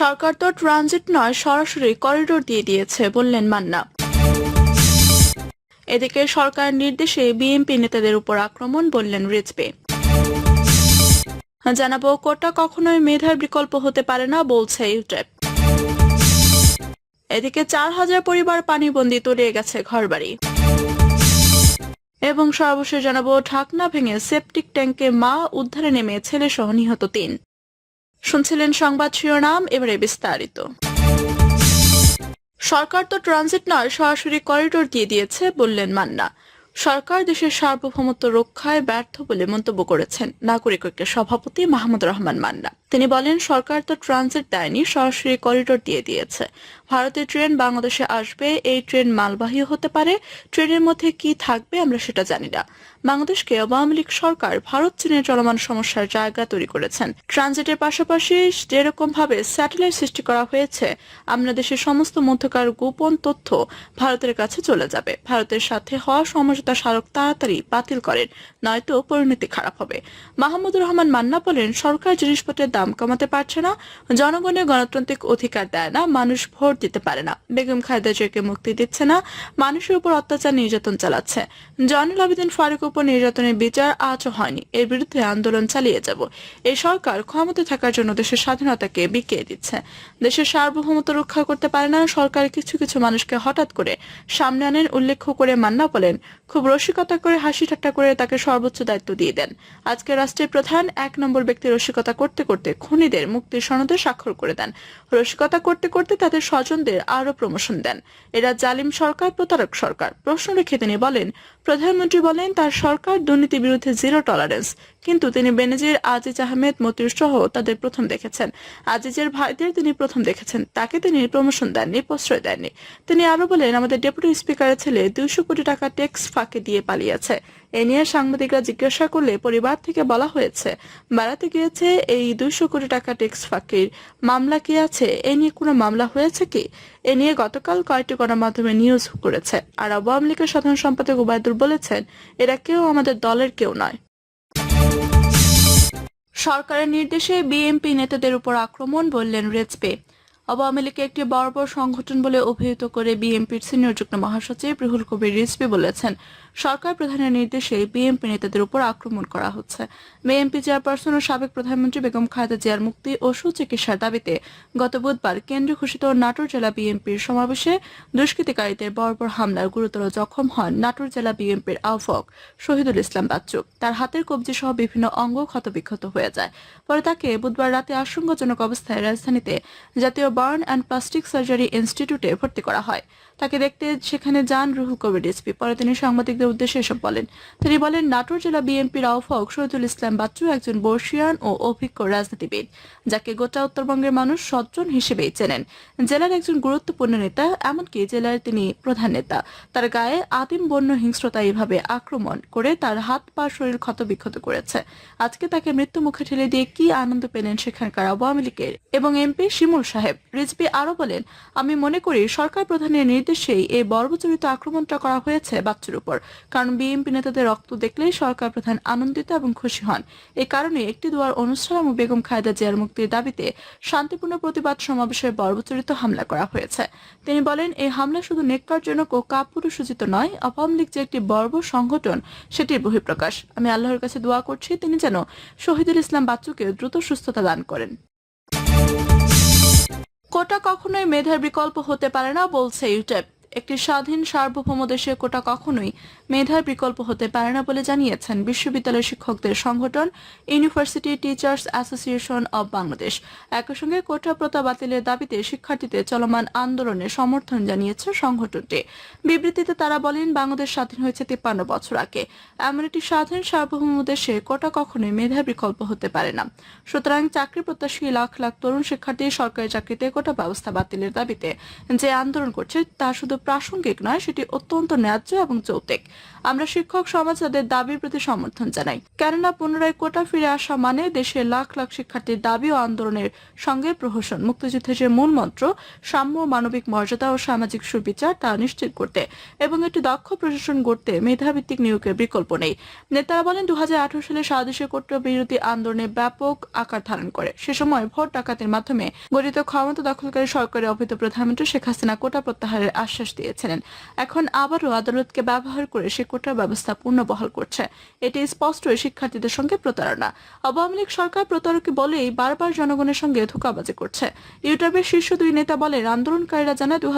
সরকার তো ট্রানজিট নয়, সরাসরি করিডোর দিয়ে দিয়েছে, বললেন মান্না। এদিকে সরকার নির্দেশে বিএনপি নেতাদের উপর আক্রমণ, বললেন রিজবে জানাব, কোটা কখনোই মেধার বিকল্প হতে পারে না, বলছে ইউটেপ এদিকে চার হাজার পরিবার পানিবন্দী তলিয়ে গেছে ঘরবাড়ি। এবং সর্বশেষ জানাব, ঢাকনা ভেঙে সেপটিক ট্যাঙ্কে মা উদ্ধারে নেমে ছেলে সহ নিহত তিন। শুনছিলেন সংবাদ শিরোনাম, এবারে বিস্তারিত। সরকার তো ট্রানজিট নয়, সরাসরি করিডোর দিয়ে দিয়েছে, বললেন মান্না। সরকার দেশের সার্বভৌমত্ব রক্ষায় ব্যর্থ বলে মন্তব্য করেছেন নাগরিক ঐক্যের সভাপতি মাহমুদ রহমান মান্না। তিনি বলেন, সরকার তো ট্রানজিট দেয়নি, সরাসরি করিডোর দিয়ে দিয়েছে। ভারতের ট্রেন বাংলাদেশে আসবে, এই ট্রেন মালবাহী হতে পারে, ট্রেনের মধ্যে কি থাকবে আমরা সেটা জানি না। বাংলাদেশকে আওয়ামী লীগ সরকার ভারত চীনের চলমান সমস্যার জায়গা তৈরি করেছেন। ট্রানজিটের পাশাপাশি যেরকম ভাবে স্যাটেলাইট সৃষ্টি করা হয়েছে, আমরা দেশের সমস্ত মধ্যকার গোপন তথ্য ভারতের কাছে চলে যাবে। ভারতের সাথে হওয়া সমঝোতা স্মারক তাড়াতাড়ি বাতিল করেন, নয়তো পরিণতি খারাপ হবে। মাহমুদুর রহমান মান্না বলেন, সরকার জিনিসপত্রের দাম কমাতে পারছে না, জনগণের গণতান্ত্রিক অধিকার দেয় না, মানুষ ভোট দিতে পারে না। বেগম খালেদা জিয়াকে মুক্তি দিচ্ছে না, মানুষের উপর অত্যাচার নির্যাতন চালাচ্ছে। জয়নুল আবেদিন ফারুক উপর নির্যাতনের বিচার আজও হয়নি। এর বিরুদ্ধে আন্দোলন চালিয়ে যাব। এই সরকার ক্ষমতা থাকার জন্য দেশের স্বাধীনতাকে বিকিয়ে দিচ্ছে। দেশের সার্বভৌমত্ব রক্ষা করতে পারে না, সরকার কিছু কিছু মানুষকে হঠাৎ করে সামনে আনেন উল্লেখ করে মান্না বলেন, খুব রসিকতা করে, হাসি ঠাট্টা করে তাকে সর্বোচ্চ দায়িত্ব দিয়ে দেন। আজকে রাষ্ট্রের প্রধান এক নম্বর ব্যক্তি রসিকতা করতে করতে খুনিদের মুক্তির সনদে স্বাক্ষর করে দেন। রসিকতা করতে করতে তাদের স্বজনদের আরও প্রমোশন দেন। এরা জালিম সরকার, প্রতারক সরকার। প্রশ্ন রেখে তিনি বলেন, প্রধানমন্ত্রী বলেন, তার সরকার দুর্নীতির বিরুদ্ধে জিরো টলারেন্স কিন্তু তিনি বেনেজির আজিজ আহমেদ মতির সহ তাদের প্রথম দেখেছেন। আজিজের ভাইদের তিনি প্রথম দেখেছেন। তাকে তিনি প্রমোশন দেননি, প্রশ্রয় দেননি। তিনি আরও বলেন, আমাদের ডেপুটি স্পিকারের ছেলে দুইশো কোটি টাকা ট্যাক্স ফাঁকে দিয়ে পালিয়েছে। এ নিয়ে সাংবাদিকরা জিজ্ঞাসা করলে পরিবার থেকে বলা হয়েছে, বেড়াতে গিয়েছে এই দুইশো কোটি টাকা ট্যাক্স ফাঁকির মামলা কি আছে? এ নিয়ে কোনো মামলা হয়েছে কি? এ নিয়ে গতকাল কয়েকটি গণমাধ্যমে নিউজ করেছে। আর আওয়ামী লীগের সাধারণ সম্পাদক ওবায়দুর বলেছেন, এরা কেউ আমাদের দলের কেউ নয়। সরকারের নির্দেশে বিএনপি নেতাদের উপর আক্রমণ বললেন রেজপে। আওয়ামী লীগকে একটি বর্বর সংগঠন বলে অভিহিত করে বিএনপির সিনিয়র যুগ্ম মহাসচিব রুহুল কবির রিজভি বলেছেন, সরকার প্রধানের নির্দেশে বিএনপি নেতাদের উপর আক্রমণ করা হচ্ছে। বিএনপি চেয়ারপারসন ও সাবেক প্রধানমন্ত্রী বেগম খালেদা জিয়ার মুক্তি ও সুচিকিৎসার দাবিতে গত বুধবার কেন্দ্র ঘোষিত নাটোর জেলা বিএনপির সমাবেশে দুষ্কৃতিকারীদের বর্বর হামলার গুরুতর জখম হন নাটোর জেলা বিএনপির আহ্বক শহীদুল ইসলাম বাচ্চু। তার হাতের কবজি সহ বিভিন্ন অঙ্গ ক্ষতবিক্ষত হয়ে যায়। পরে তাকে বুধবার রাতে আশঙ্কাজনক অবস্থায় রাজধানীতে জাতীয় বার্ন অ্যান্ড প্লাস্টিক সার্জারি ইনস্টিটিউটে ভর্তি করা হয়। তাকে দেখতে সেখানে যান রুহুল কবির রিজভি। পরে তিনি সাংবাদিকদের উদ্দেশ্যে এসব বলেন। তিনি বলেন, নাটোর জেলা বিএনপির আহ্বায়ক শহীদুল ইসলাম বাচ্চু একজন বর্ষিয়ান ও অভিজ্ঞ রাজনীতিবিদ, যাকে গোটা উত্তরবঙ্গের মানুষ সজ্জন হিসেবেই চেনেন। জেলার একজন গুরুত্বপূর্ণ নেতা, এমনকি জেলার তিনি প্রধান নেতা। তার গায়ে আদিম বন্য হিংস্রতা এইভাবে আক্রমণ করে তার হাত পা শরীর ক্ষতবিক্ষত করেছে। আজকে তাকে মৃত্যু মুখে ঠেলে দিয়ে কি আনন্দ পেলেন সেখানকার আওয়ামী লীগের এবং এমপি শিমুল সাহেব? রিজবি আরও বলেন, আমি মনে করি সরকার প্রধানের নির্দেশেই এই বর্বচরিত আক্রমণটা করা হয়েছে বাচ্চুর উপর। কারণ বিএনপি নেতাদের রক্ত দেখলেই সরকার প্রধান আনন্দিত এবং খুশি হন। এই কারণে একটি দুয়ার অনুষ্ঠান ও বেগম খায়দা জিয়ার মুক্তির দাবিতে শান্তিপূর্ণ প্রতিবাদ সমাবেশের বর্বচরিত হামলা করা হয়েছে। তিনি বলেন, এই হামলা শুধু নেককারজনক ও কাপুরুষোচিত নয়, আওয়ামী লীগ যে একটি বর্ব সংগঠন, সেটির বহিঃপ্রকাশ। আমি আল্লাহর কাছে দোয়া করছি তিনি যেন শহীদুল ইসলাম বাচ্চুকে দ্রুত সুস্থতা দান করেন। কোটা কখনোই মেধার বিকল্প হতে পারে না, বলছে ইউটেপ একটি স্বাধীন সার্বভৌম দেশে কোটা কখনোই মেধার বিকল্প হতে পারে না বলে জানিয়েছেন বিশ্ববিদ্যালয় শিক্ষকদের সংগঠন university teachers association of Bangladesh. একই সঙ্গে কোটা প্রথা বাতিলের দাবিতে শিক্ষার্থীদের চলমান আন্দোলনে সমর্থন জানিয়েছে সংগঠনটি। বিবৃতিতে তারা বলেন, বাংলাদেশ স্বাধীন হয়েছে তিপ্পান্ন বছর আগে। এমন একটি স্বাধীন সার্বভৌম দেশে কোটা কখনোই মেধার বিকল্প হতে পারে না। সুতরাং চাকরি প্রত্যাশী লাখ লাখ তরুণ শিক্ষার্থী সরকারি চাকরিতে কোটা ব্যবস্থা বাতিলের দাবিতে যে আন্দোলন করছে তা শুধু প্রাসঙ্গিক নয়, সেটি অত্যন্ত ন্যায্য এবং যৌক্তিক। আমরা শিক্ষক সমাজ তাদের দাবির প্রতি সমর্থন জানাই। কেননা পুনরায় কোটা ফিরে আসা মানে দেশের লাখ লাখ শিক্ষার্থীর দাবি ও আন্দোলনের সঙ্গে প্রহসন। মুক্তিযুদ্ধের যে মূল মন্ত্র, সাম্য মানবিক মর্যাদা ও সামাজিক সুবিচার তা নিশ্চিত করতে এবং একটি দক্ষ প্রশাসন গড়তে মেধাভিত্তিক নিয়োগের বিকল্প নেই। নেতারা বলেন দু হাজার আঠারো সালে স্বদেশীয় কোটা বিরোধী আন্দোলনে ব্যাপক আকার ধারণ করে। সে সময় ভোট ডাকাতির মাধ্যমে গঠিত ক্ষমতা দখলকারী সরকারের অবৈধ প্রধানমন্ত্রী শেখ হাসিনা কোটা প্রত্যাহারের আশ্বাস দিয়েছিলেন। এখন আবারও আদালতকে ব্যবহার করে সে কোটার ব্যবস্থা পুনর্বহাল করছে। এটি স্পষ্টই শিক্ষার্থীদের সঙ্গে প্রতারণা। আওয়ামী লীগ সরকার প্রতারকী বলেই বারবার জনগণের সঙ্গে ধোকাবাজি করছে। ইউটিউবের শীর্ষ দুই নেতা বলেন, আন্দোলনকারীরা জানায় দু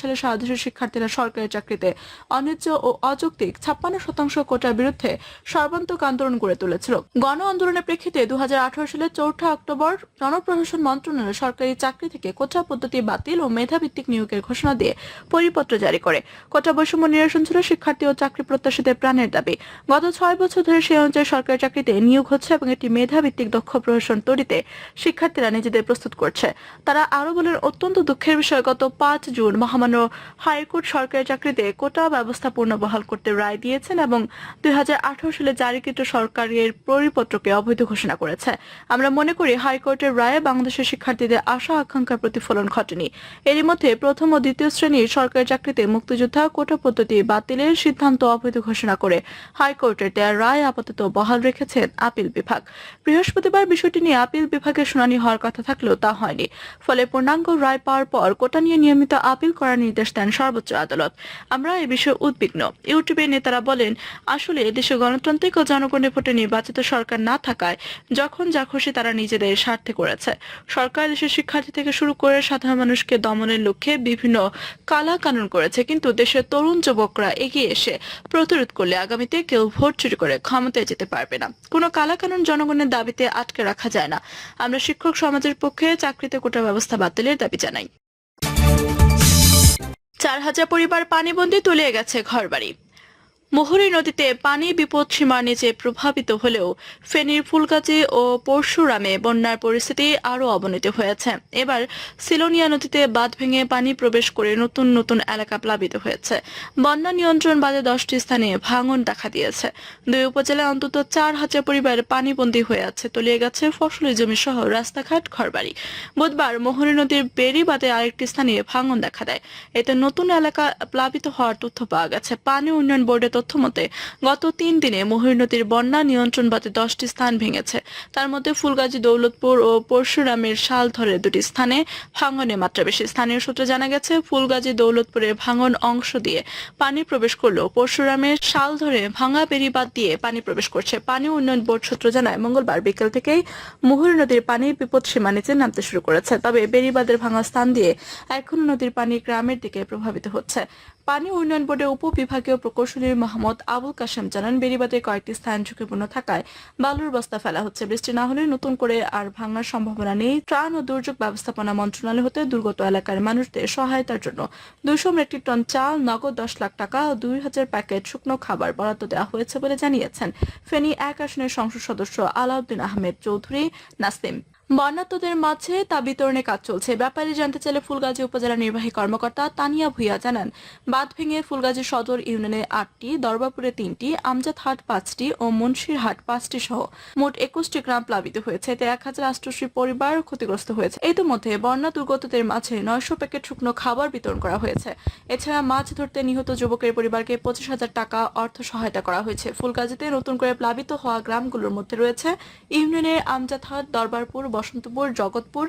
সালে স্বদেশীয় শিক্ষার্থীরা সরকারি চাকরিতে অন্যায্য ও অযৌক্তিক ছাপ্পান্ন শতাংশ কোটার বিরুদ্ধে সর্বান্তক আন্দোলন গড়ে তুলেছিল। গণ আন্দোলনের প্রেক্ষিতে দু হাজার আঠারো সালের চৌঠা অক্টোবর জনপ্রশাসন মন্ত্রণালয় সরকারি চাকরি থেকে কোটা পদ্ধতি বাতিল ও মেধাভিত্তিক নিয়োগের ঘোষণা দিয়ে পরিপত্র জারি করে। কোটা বৈষম্য নিরসন ছিল শিক্ষার্থী ও চাকরি প্রত্যাশীদের প্রাণের দাবি। গত ছয় বছর ধরে সেই অনুযায়ী সরকারি চাকরিতে নিয়োগ হচ্ছে এবং একটি মেধাভিত্তিক দক্ষ প্রশাসন তৈরিতে শিক্ষার্থীরা নিজেদের প্রস্তুত করছে। তারা আরও বলেন, অত্যন্ত দুঃখের বিষয়, গত পাঁচ জুন মহামান্য হাইকোর্ট সরকারি চাকরিতে কোটা ব্যবস্থা পুনর্বহাল করতে রায় দিয়েছেন এবং দুই হাজার আঠারো সালে জারিকৃত সরকারের পরিপত্রকে অবৈধ ঘোষণা করেছে। আমরা মনে করি, হাইকোর্টের রায়ে বাংলাদেশের শিক্ষার্থীদের আশা আকাঙ্ক্ষার প্রতিফলন ঘটেনি। এরই মধ্যে প্রথম ও দ্বিতীয় শ্রেণির সরকারি চাকরিতে মুক্তিযোদ্ধা কোটা পদ্ধতি বাতিলের সিদ্ধান্ত অবৈধ ঘোষণা করে হাইকোর্টের দেয়া রায় আপাতত বহাল রেখেছেন আপিল বিভাগ। বৃহস্পতিবার বিষয়টি নিয়ে আপিল বিভাগের শুনানি হওয়ার কথা থাকলেও তা হয়নি। ফলে পূর্ণাঙ্গ রায় পাওয়ার পর কোটা নিয়ে নিয়মিত আপিল করার নির্দেশ দেন সর্বোচ্চ আদালত। আমরা এ বিষয়ে উদ্বিগ্ন। ইউটিউবের নেতারা বলেন, আসলে দেশে গণতান্ত্রিক ও জনগণের ভোটে নির্বাচিত সরকার না থাকায় যখন যা খুশি তারা নিজেদের স্বার্থে করেছে। সরকার দেশের শিক্ষার্থী থেকে শুরু করে সাধারণ মানুষকে দমনের লক্ষ্যে বিভিন্ন কালা কানুন করেছে, কিন্তু দেশের তরুণ যুবকরা এগিয়ে এসে প্রতিরোধ করলে আগামীতে কেউ ভোট চুরি করে ক্ষমতায় যেতে পারবে না। কোনো কালাকানুন জনগণের দাবিতে আটকে রাখা যায় না। আমরা শিক্ষক সমাজের পক্ষে চাকরিতে কোটা ব্যবস্থা বাতিলের দাবি জানাই। চার হাজার পরিবার পানিবন্দী তুলিয়ে গেছে ঘরবাড়ি। মুহুরী নদীতে পানি বিপদ সীমার নিচে প্রভাবিত হলেও ফেনীর ফুলগাজী ও পরশুরামে বন্যার পরিস্থিতি আরও অবনতি হয়েছে। এবার সিলোনিয়া নদীতে বাঁধ ভেঙে পানি প্রবেশ করে নতুন নতুন এলাকা প্লাবিত হয়েছে। বন্যা নিয়ন্ত্রণ বাদে দশটি স্থানে ভাঙন দেখা দিয়েছে। দুই উপজেলায় অন্তত চার হাজার পরিবার পানিবন্দী হয়ে আছে, তলিয়ে গেছে ফসলি জমি সহ রাস্তাঘাট, ঘরবাড়ি। বুধবার মোহরী নদীর বেরি বাদে আরেকটি স্থানে ভাঙন দেখা দেয়। এতে নতুন এলাকা প্লাবিত হওয়ার তথ্য পাওয়া গেছে। পানি উন্নয়ন তথ্য মতে গত তিন দিনে মহির নদীর বন্যা নিয়ন্ত্রণ বাদে দশটি স্থান ভেঙেছে। তার মধ্যে ফুলগাজী, দৌলতপুর ও পরশুরামের শালধরের দুটি স্থানে ভাঙনের মাত্রা বেশি। স্থানীয় সূত্রে জানা গেছে, ফুলগাজী দৌলতপুরের ভাঙন অংশ দিয়ে পানি প্রবেশ করলেও পরশুরামের শাল ধরে ভাঙা বেড়িবাদ দিয়ে পানি প্রবেশ করছে। পানি উন্নয়ন বোর্ড সূত্র জানায়, মঙ্গলবার বিকেল থেকেই মুহুরী নদীর পানি বিপদ সীমা নিচে নামতে শুরু করেছে। তবে বেড়িবাদের ভাঙা স্থান দিয়ে এখনও নদীর পানি গ্রামের দিকে প্রভাবিত হচ্ছে। পানি উন্নয়ন বোর্ডের উপবিভাগীয় প্রকৌশলী মোহাম্মদ আবুল কাশেম জানান বেড়িবাদের কয়েকটি স্থান ঝুঁকিপূর্ণ থাকায় বালুর বস্তা ফেলা হচ্ছে। বৃষ্টি না হলে নতুন করে আর ভাঙার সম্ভাবনা নেই। ত্রাণ ও দুর্যোগ ব্যবস্থাপনা মন্ত্রণালয় হতে দুর্গত এলাকার মানুষদের সহায়তার জন্য দুইশো মেট্রিক টন চাল, নগদ দশ লাখ টাকা ও দুই হাজার প্যাকেট শুকনো খাবার বরাদ্দ দেওয়া হয়েছে বলে জানিয়েছেন। ফেনী এক আসনের সংসদ সদস্য আলাউদ্দিন আহমেদ চৌধুরী নাসিম। বন্যাত্মদের মাঝে তা বিতরণে কাজ চলছে। ব্যাপারে জানতে চাইলে ফুলগাজী উপজেলা নির্বাহী কর্মকর্তা তানিয়া ভুইয়া জানান, বাঁধ ভেঙে ফুলগাজী সদর ইউনিয়নে আটটি, দরবাপুরে তিনটি আমজাদহাট পাঁচটি ও মুন্সিরহাট পাঁচটি সহ মোট একুশটি গ্রাম প্লাবিত হয়েছে। এতে এক হাজার আষ্টশি পরিবার ক্ষতিগ্রস্ত হয়েছে। ইতিমধ্যে বন্যা দুর্গতদের মাঝে নয়শো প্যাকেট শুকনো খাবার বিতরণ করা হয়েছে। এছাড়া মাছ ধরতে নিহত যুবকের পরিবারকে পঁচিশ হাজার টাকা অর্থ সহায়তা করা হয়েছে। ফুলগাজীতে নতুন করে প্লাবিত হওয়া গ্রামগুলোর মধ্যে রয়েছে ইউনিয়নের আমজাদহাট দরবারপুর বসন্তপুর, জগৎপুর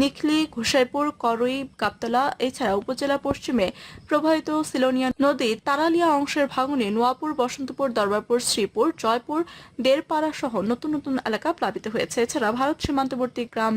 নিখলি ঘুষাইপুর, করই গাবতলা এছাড়া উপজেলা পশ্চিমে প্রবাহিত সিলোনিয়া নদীর তারালিয়া অংশের ভাঙনে নোয়াপুর, বসন্তপুর, দরবারপুর, শ্রীপুর, জয়পুর দেড়পাড়া সহ নতুন নতুন এলাকা প্লাবিত হয়েছে। এছাড়া ভারত সীমান্তবর্তী গ্রাম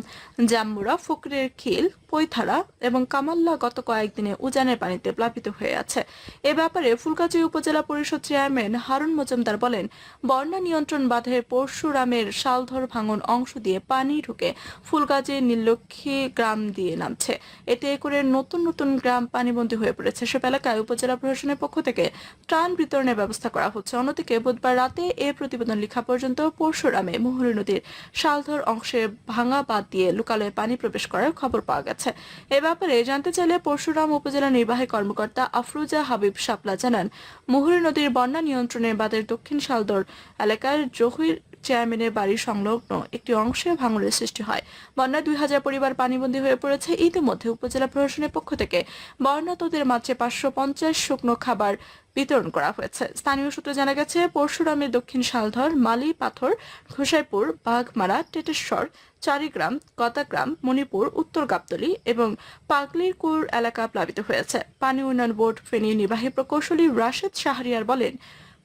জাম্বুরা, ফকরের খিল, পৈথারা এবং কামাল্লা গত কয়েকদিনে উজানের পানিতে প্লাবিত হয়ে আছে। এ ব্যাপারে ফুলগাজী উপজেলা পরিষদ চেয়ারম্যান হারুন মজুমদার বলেন, বন্যা নিয়ন্ত্রণ বাঁধের পরশুরামের শালধর ভাঙন অংশ দিয়ে পানি ঢুকে ফুলগাজী নীলক্ষী গ্রাম দিয়ে নামছে। এতে করে নতুন নতুন গ্রাম পানিবন্দী হয়ে পড়েছে সব এলাকায়। উপজেলা প্রশাসনের পক্ষ থেকে ত্রাণ বিতরণের ব্যবস্থা করা হচ্ছে। অন্যদিকে বুধবার রাতে এ প্রতিবেদন লেখা পর্যন্ত পরশুরামে মুহুরী নদীর শালধর অংশে ভাঙা বাদ দিয়ে লোকালয়ে পানি প্রবেশ করার খবর পাওয়া গেছে। এ ব্যাপারে জানতে চাইলে পরশুরাম উপজেলা নির্বাহী কর্মকর্তা আফরোজা হাবিব শাপলা জানান, মুহুরী নদীর বন্যা নিয়ন্ত্রণের বাদের দক্ষিণ শালদর এলাকার জহির চেয়ারম্যানের বাড়ি সংলগ্ন একটি অংশে ভাঙনের সৃষ্টি হয়। বন্যায় দুই হাজার পরিবার পানিবন্দী হয়ে পড়েছে। ইতিমধ্যে উপজেলা প্রশাসনের পক্ষ থেকে বন্যাতদের মাঝে পাঁচশো পঞ্চাশ শুকনো খাবার বিতরণ করা হয়েছে। স্থানীয় সূত্রে জানা গেছে, পরশুরামের দক্ষিণ শালধর, মালি, পাথর, ঘোষাইপুর, বাঘমারা, টেটেশ্বর, চারিগ্রাম কতাগ্রাম মণিপুর, উত্তর গাবতলি এবং পাগলিরকুর এলাকা প্লাবিত হয়েছে। পানি উন্নয়ন বোর্ড ফেনীর নির্বাহী প্রকৌশলী রাশেদ শাহরিয়ার বলেন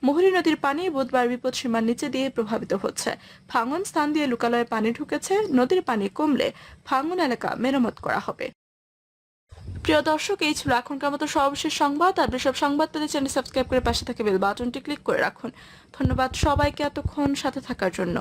মুহুরী নদীর পানি বুধবার বিপদ সীমার নিচে দিয়ে প্রভাবিত হচ্ছে। ভাঙন স্থান দিয়ে লোকালয়ে পানি ঢুকেছে, নদীর পানি কমলে ভাঙন এলাকা মেরামত করা হবে। প্রিয় দর্শক, এই ছিল এখনকার মতো সর্বশেষ সংবাদ। আর সব সংবাদ পেতে চ্যানেল সাবস্ক্রাইব করে পাশে থাকে বেল বাটনটি ক্লিক করে রাখুন। ধন্যবাদ সবাইকে এতক্ষণ সাথে থাকার জন্য।